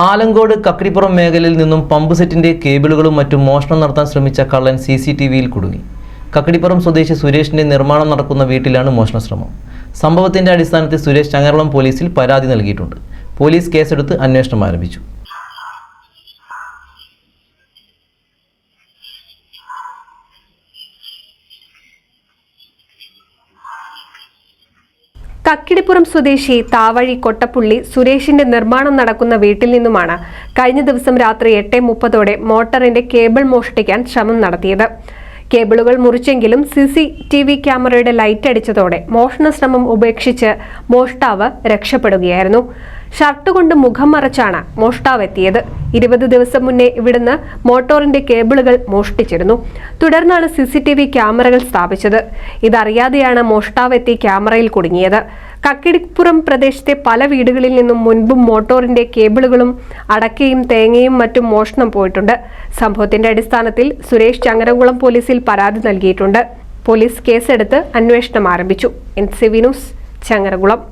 ആലങ്കോട് കക്രിപ്പുറം മേഖലയിൽ നിന്നും പമ്പ് സെറ്റിന്റെ കേബിളുകളും മറ്റും മോഷണം നടത്താൻ ശ്രമിച്ച കള്ളൻ സി സി ടി വിയിൽ കുടുങ്ങി. കക്കടിപ്പുറം സ്വദേശി സുരേഷിന്റെ നിർമ്മാണം നടക്കുന്ന വീട്ടിലാണ് മോഷണശ്രമം. സംഭവത്തിന്റെ അടിസ്ഥാനത്തിൽ സുരേഷ് ചങ്ങരളം പോലീസിൽ പരാതി നൽകിയിട്ടുണ്ട്. പോലീസ് കേസെടുത്ത് അന്വേഷണം ആരംഭിച്ചു. കക്കിടിപ്പുറം സ്വദേശി താവഴി കൊട്ടപ്പുള്ളി സുരേഷിന്റെ നിർമ്മാണം നടക്കുന്ന വീട്ടിൽ നിന്നുമാണ് കഴിഞ്ഞ ദിവസം രാത്രി എട്ട് മുപ്പതോടെ മോട്ടറിന്റെ കേബിൾ മോഷ്ടിക്കാൻ ശ്രമം നടത്തിയത്. കേബിളുകൾ മുറിച്ചെങ്കിലും സി സി ടി വി ക്യാമറയുടെ ലൈറ്റ് അടിച്ചതോടെ മോഷണ ശ്രമം ഉപേക്ഷിച്ച് മോഷ്ടാവ് രക്ഷപ്പെടുകയായിരുന്നു. ഷർട്ട് കൊണ്ട് മുഖം മറച്ചാണ് മോഷ്ടാവ് എത്തിയത് ഇരുപത് ദിവസം മുന്നേ ഇവിടുന്ന് മോട്ടോറിന്റെ കേബിളുകൾ മോഷ്ടിച്ചിരുന്നു. തുടർന്നാണ് സി സി ടി വി ക്യാമറകൾ സ്ഥാപിച്ചത്. ഇതറിയാതെയാണ് മോഷ്ടാവ് എത്തി ക്യാമറയിൽ കുടുങ്ങിയത്. കക്കിടിപ്പുറം പ്രദേശത്തെ പല വീടുകളിൽ നിന്നും മുൻപും മോട്ടോറിന്റെ കേബിളുകളും അടക്കയും തേങ്ങയും മറ്റും മോഷണം പോയിട്ടുണ്ട്. സംഭവത്തിന്റെ അടിസ്ഥാനത്തിൽ സുരേഷ് ചങ്ങരംകുളം പോലീസിൽ പരാതി നൽകിയിട്ടുണ്ട്. പോലീസ് കേസെടുത്ത് അന്വേഷണം ആരംഭിച്ചു. N C Vinus Changarakulam.